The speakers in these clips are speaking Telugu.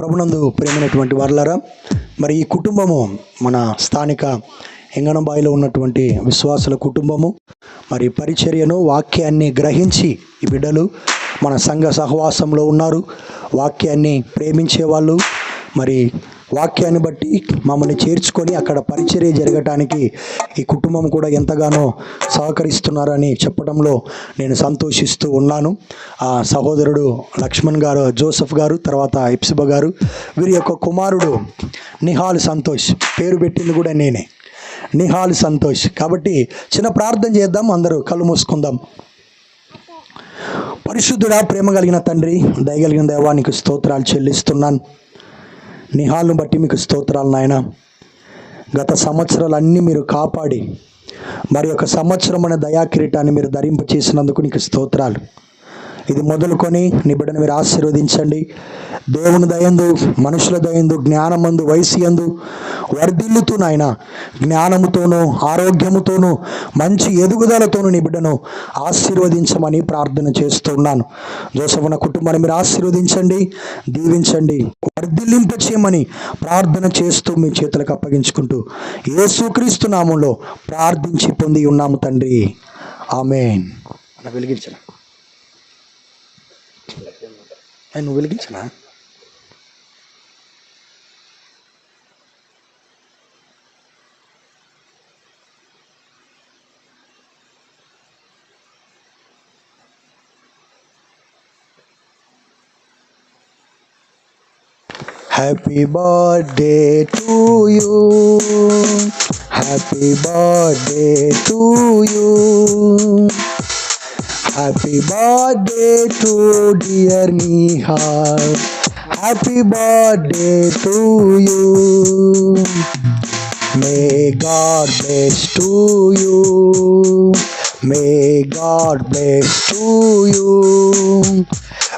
ప్రభునందు ప్రేమైనటువంటి వారులారా మరి ఈ కుటుంబము మన స్థానిక ఎంగనంబాయిలో ఉన్నటువంటి విశ్వాసుల కుటుంబము మరి పరిచర్యను వాక్యాన్ని గ్రహించి ఈ బిడ్డలు మన సంఘ సహవాసంలో ఉన్నారు. వాక్యాన్ని ప్రేమించే వాళ్ళు మరి వాక్యాన్ని బట్టి మమ్మల్ని చేర్చుకొని అక్కడ పరిచర్య జరగటానికి ఈ కుటుంబం కూడా ఎంతగానో సహకరిస్తున్నారని చెప్పడంలో నేను సంతోషిస్తూ ఉన్నాను. ఆ సహోదరుడు లక్ష్మణ్ గారు జోసఫ్ గారు తర్వాత ఇప్సిబ గారు వీరి యొక్క కుమారుడు నిహాల్ సంతోష్. పేరు పెట్టింది కూడా నేనే. నిహాల్ సంతోష్. కాబట్టి చిన్న ప్రార్థన చేద్దాం అందరూ కళ్ళు మూసుకుందాం. పరిశుద్ధుడా ప్రేమ కలిగిన తండ్రి దయగలిగిన దైవానికి స్తోత్రాలు చెల్లిస్తున్నాను. నిహాల్ను బట్టి మీకు స్తోత్రాలు నాయన. గత సంవత్సరాలన్నీ మీరు కాపాడి మరి ఒక సంవత్సరం అనే దయాకిరీటాన్ని మీరు ధరింప చేసినందుకు నీకు స్తోత్రాలు. ఇది మొదలుకొని నీ బిడ్డను మీరు ఆశీర్వదించండి. దేవుని దయందు మనుషుల దయందు జ్ఞానమందు వయసు ఎందు వర్ధిల్లుతూ నాయన జ్ఞానముతోనూ ఆరోగ్యముతోనూ మంచి ఎదుగుదలతోనూ నీ బిడ్డను ఆశీర్వదించమని ప్రార్థన చేస్తున్నాను. జోసఫన కుటుంబాన్ని మీరు ఆశీర్వదించండి దీవించండి వర్ధిల్లింప చేయమని ప్రార్థన చేస్తూ మీ చేతులకు అప్పగించుకుంటూ యేసుక్రీస్తు నామంలో ప్రార్థించి పొంది ఉన్నాము తండ్రి. ఆమెన్. అలా నువ్వు వెలిగించనా? Happy birthday to you. Happy birthday to you. Happy birthday to dear Nihal. Happy birthday to you. May God bless to you. May God bless to you.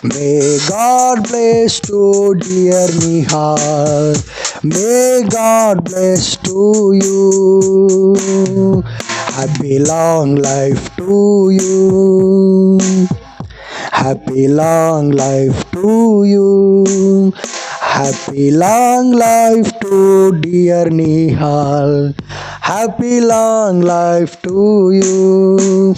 May God bless to dear Nihal. May God bless to you. Happy long life to you. Happy long life to you. Happy long life to dear Nihal. Happy long life to you.